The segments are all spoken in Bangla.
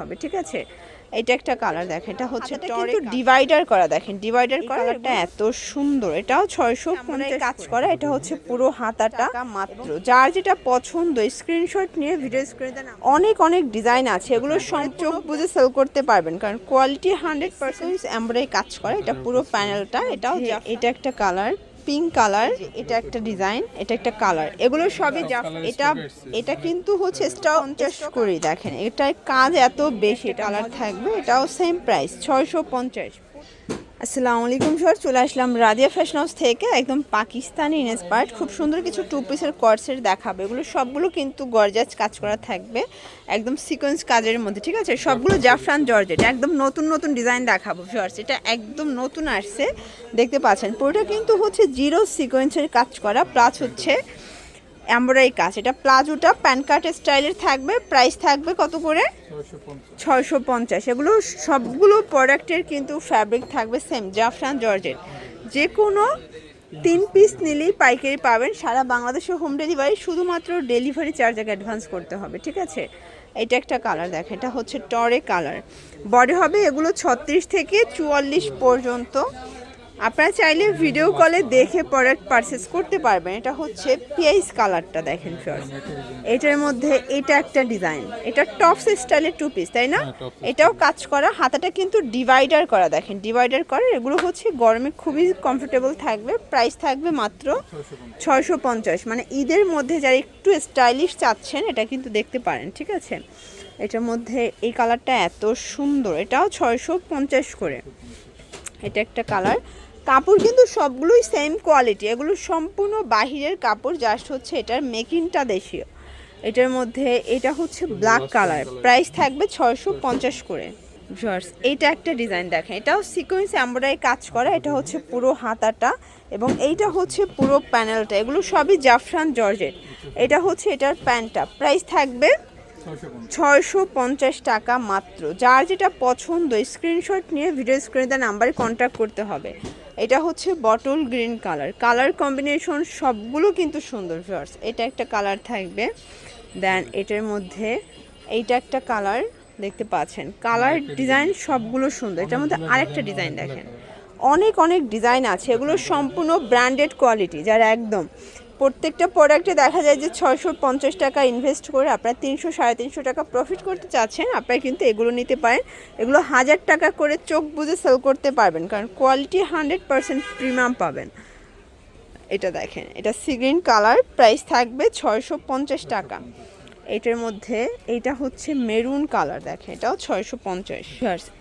হবে ঠিক আছে? এটা একটা কালার দেখেন এটা হচ্ছে কিন্তু ডিভাইডার করা দেখেন ডিভাইডার কালারটা এত সুন্দর এটাও ছয়শো পঞ্চাশ কাজ করা। এটা হচ্ছে পুরো হাতাটা। মাত্র। যার যেটা পছন্দ স্ক্রিনশট নিয়ে ভিডিও স্ক্রিনে অনেক অনেক ডিজাইন আছে এগুলো সব চোখ বুঝে সেল করতে পারবেন কারণ কোয়ালিটি হান্ড্রেড পার্সেন্ট এমব্রয়ডারি কাজ করা এটা পুরো প্যানেলটা এটাও এটা একটা কালার পিঙ্ক কালার এটা একটা ডিজাইন এটা একটা কালার এগুলো সবই যা এটা এটা কিন্তু হচ্ছে এক্সট্রা পঞ্চাশ করে দেখেন এটা কাজ এত বেশি কালার থাকবে এটাও সেম প্রাইস ছয়শো পঞ্চাশ। আসসালামু আলাইকুম স্যার, চলে আসলাম রাদিয়া ফ্যাশন হাউস থেকে, একদম পাকিস্তানি ইন্সপায়ার্ড খুব সুন্দর কিছু টু পিসের কর্সের দেখাবে। এগুলো সবগুলো কিন্তু গর্জাস কাজ করা থাকবে, একদম সিকোয়েন্স কাজের মধ্যে, ঠিক আছে? সবগুলো জাফরান জর্জেট একদম নতুন নতুন ডিজাইন দেখাবো শর্টস এটা একদম নতুন আসছে, দেখতে পাচ্ছেন। পুরোটা কিন্তু হচ্ছে জিরো সিকোয়েন্সের কাজ করা প্লাস হচ্ছে এমব্রয়ডারি কাজ। এটা প্লাজোটা প্যান কাট স্টাইলের থাকবে প্রাইস থাকবে কত করে? ছয়শো পঞ্চাশ। এগুলো সবগুলো প্রোডাক্টের কিন্তু ফ্যাব্রিক থাকবে সেম জাফরান জর্জের যে কোনো তিন পিস নিলেই পাইকারি পাবেন সারা বাংলাদেশে হোম ডেলিভারি শুধুমাত্র ডেলিভারি চার্জ আগে অ্যাডভান্স করতে হবে ঠিক আছে? এটা একটা কালার দেখেন এটা হচ্ছে টরে কালার। বডি হবে এগুলো ছত্রিশ থেকে চুয়াল্লিশ পর্যন্ত। আপনারা চাইলে ভিডিও কলে দেখে প্রোডাক্ট পারচেস করতে পারবেন। এটা হচ্ছে পিয়াইস কালারটা দেখেন ফিওর এটার মধ্যে এটা একটা ডিজাইন এটা টপস স্টাইলের টু পিস তাই না? এটাও কাজ করা। হাতাটা কিন্তু ডিভাইডার করা দেখেন। ডিভাইডার করা এগুলো হচ্ছে গরমে খুবই কমফোর্টেবল থাকবে। প্রাইস থাকবে মাত্র ছয়শো পঞ্চাশ। মানে ঈদের মধ্যে যারা একটু স্টাইলিশ চাচ্ছেন এটা কিন্তু দেখতে পারেন ঠিক আছে? এটার মধ্যে এই কালারটা এত সুন্দর। এটাও ছয়শো পঞ্চাশ করে। এটা একটা কালার কাপড় কিন্তু সবগুলোই সেম কোয়ালিটি এগুলো সম্পূর্ণ বাহিরের কাপড় জাস্ট হচ্ছে এটার মেকিংটা দেশীয়। এটার মধ্যে এটা হচ্ছে ব্ল্যাক কালার প্রাইস থাকবে ছয়শো পঞ্চাশ করে। ভিউয়ার্স এইটা একটা ডিজাইন দেখেন এটাও সিকোয়েন্স এমব্রয়ডারি কাজ করা এটা হচ্ছে পুরো হাতাটা এবং এইটা হচ্ছে পুরো প্যানেলটা এগুলো সবই জাফরান জর্জেট। এটা হচ্ছে এটার প্যান্টটা প্রাইস থাকবে ছয়শো পঞ্চাশ। টাকা মাত্র। যার যেটা পছন্দ স্ক্রিনশট নিয়ে ভিডিও স্ক্রিনে নাম্বারে কন্ট্যাক্ট করতে হবে। এটা হচ্ছে bottle green colour colour combination সবগুলো কিন্তু সুন্দর ফ্লার্স এটা একটা কালার থাকবে। দেন এটার মধ্যে এইটা একটা কালার দেখতে পাচ্ছেন। কালার ডিজাইন সবগুলো সুন্দর। এটার মধ্যে আরেকটা ডিজাইন দেখেন। অনেক অনেক ডিজাইন আছে। এগুলো সম্পূর্ণ ব্র্যান্ডেড কোয়ালিটি যারা একদম প্রত্যেকটা প্রোডাক্টে দেখা যায় যে ছয়শো পঞ্চাশ টাকা ইনভেস্ট করে আপনার তিনশো, সাড়ে তিনশো টাকা প্রফিট করতে চাচ্ছেন, আপনারা কিন্তু এগুলো নিতে পারেন। এগুলো হাজার টাকা করে চোখ বুঝে সেল করতে পারবেন, কারণ কোয়ালিটি হান্ড্রেড পারসেন্ট প্রিমিয়াম পাবেন। এটা দেখেন, এটা সিগ্রিন কালার প্রাইস থাকবে ছয়শো পঞ্চাশ টাকা। এটার মধ্যে এইটা হচ্ছে মেরুন কালার দেখেন, এটাও ছয়শো পঞ্চাশ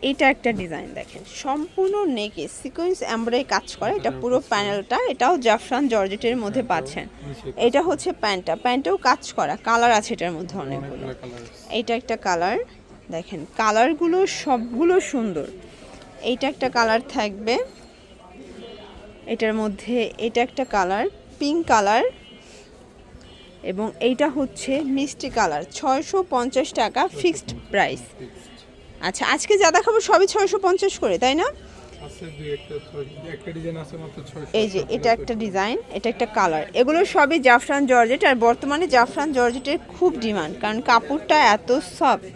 এটা একটা ডিজাইন দেখেন, সম্পূর্ণ নেকে, সিকোয়েন্স এমব্রয়ডারি কাজ করে, এটা পুরো প্যানেলটা, এটাও জাফরান জর্জেটের মধ্যে পাচ্ছেন। এটা হচ্ছে প্যান্টটা, প্যান্টেও কাজ করা, কালার আছে এটার মধ্যে অনেকগুলো। এইটা একটা কালার, দেখেন, কালারগুলো সবগুলো সুন্দর। এইটা একটা কালার থাকবে, এটার মধ্যে এটা একটা কালার, পিঙ্ক কালার এবং এইটা হচ্ছে মিষ্টি কালার ছয়শো পঞ্চাশ টাকা ফিক্সড প্রাইস। আচ্ছা আজকে যা দেখাবো সবই ছয়শো পঞ্চাশ করে তাই না? এই যে এটা একটা ডিজাইন এটা একটা কালার। এগুলো সবই জাফরান জর্জেট আর বর্তমানে জাফরান জর্জেটের খুব ডিমান্ড কারণ কাপড়টা এত সফট।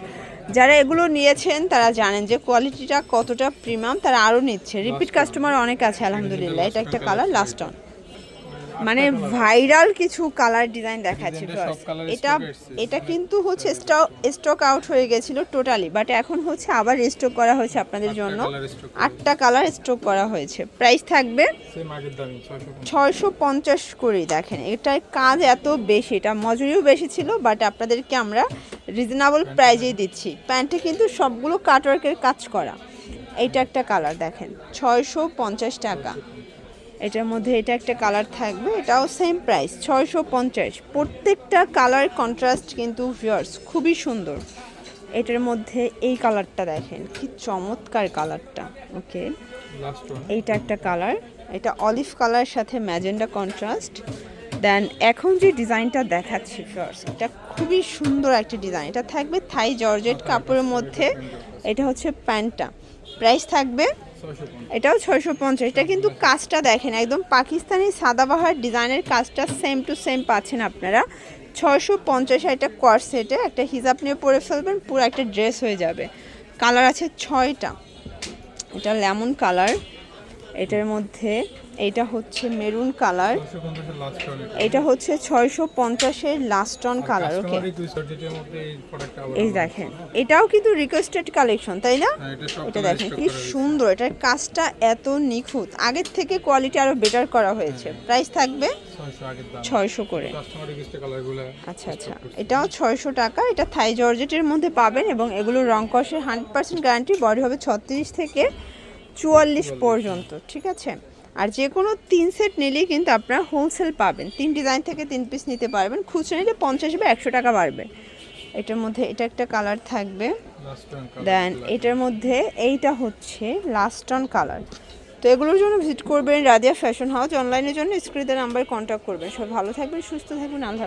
যারা এগুলো নিয়েছেন তারা জানেন যে কোয়ালিটিটা কতটা প্রিমিয়াম তারা আরও নিচ্ছে। রিপিট কাস্টমার অনেক আছে আলহামদুলিল্লাহ। এটা একটা কালার লাস্ট অন মানে ভাইরাল কিছু কালার ডিজাইন দেখাচ্ছি এটা এটা কিন্তু হচ্ছে স্টক স্টক আউট হয়ে গেছিল টোটালি বাট এখন হচ্ছে আবার স্টক করা হয়েছে আপনাদের জন্য। আটটা কালার স্টক করা হয়েছে। প্রাইস থাকবে সেম ছয়শো পঞ্চাশ। ছয়শো পঞ্চাশ করেই দেখেন। এটার কাজ এত বেশি এটা মজুরিও বেশি ছিল বাট আপনাদেরকে আমরা রিজনেবল প্রাইজেই দিচ্ছি। প্যান্টে কিন্তু সবগুলো কাটওয়ার্কের কাজ করা। এইটা একটা কালার দেখেন ছয়শো পঞ্চাশ টাকা। এটার মধ্যে এটা একটা কালার থাকবে এটাও সেম প্রাইস ছয়শো পঞ্চাশ। প্রত্যেকটা কালার কন্ট্রাস্ট কিন্তু ভিউয়ার্স খুবই সুন্দর। এটার মধ্যে এই কালারটা দেখেন কি চমৎকার কালারটা ওকে? এইটা একটা কালার এটা অলিভ কালার সাথে ম্যাজেন্ডা কন্ট্রাস্ট দেন এখন যে ডিজাইনটা দেখাচ্ছি ফার্স্ট এটা খুবই সুন্দর একটা ডিজাইন। এটা থাকবে থাই জর্জেট কাপড়ের মধ্যে এটা হচ্ছে প্যান্টটা। প্রাইস থাকবে এটাও ছয়শো পঞ্চাশ। এটা কিন্তু কাজটা দেখেন, একদম পাকিস্তানি সাদাবাহার ডিজাইনের কাজটা সেম টু সেম পাচ্ছেন আপনারা। ছয়শো পঞ্চাশ একটা কর সেটে একটা হিজাব নিয়ে পরে ফেলবেন, পুরো একটা ড্রেস হয়ে যাবে। কালার আছে ছয়টা। এটা লেমন কালার এটার মধ্যে এটা হচ্ছে মেরুন কালার। এটা হচ্ছে ছয়শো পঞ্চাশের লাস্টন কালার ওকে এই দেখেন এটাও কিন্তু রিকোয়েস্টেড কালেকশন তাই না? হ্যাঁ এটা দেখেন কি সুন্দর এটার কাজটা এত নিখুঁত। আগের থেকে কোয়ালিটি আরও বেটার করা হয়েছে। প্রাইস থাকবে 600 আগের দাম। ছয়শো করে। আচ্ছা আচ্ছা। এটাও ছয়শো টাকা। এটা থাই জর্জেটের মধ্যে পাবেন এবং এগুলো রং কষের হান্ড্রেড পার্সেন্ট গ্যারান্টি বডি হবে ছত্রিশ থেকে চুয়াল্লিশ। পর্যন্ত ঠিক আছে? আর যে কোনো তিন সেট নিলেই কিন্তু আপনারা হোলসেল পাবেন। তিন ডিজাইন থেকে তিন পিস নিতে পারবেন। খুচরো নিলে পঞ্চাশ বা একশো টাকা বাড়বে। এটার মধ্যে এটা একটা কালার থাকবে। দেন এটার মধ্যে এইটা হচ্ছে লাস্ট অন কালার তো এগুলোর জন্য ভিজিট করবেন রাদিয়া ফ্যাশন হাউস অনলাইনের জন্য স্ক্রিনের নাম্বারে কন্ট্যাক্ট করবেন। সব ভালো থাকবেন সুস্থ থাকবেন। আল্লাহ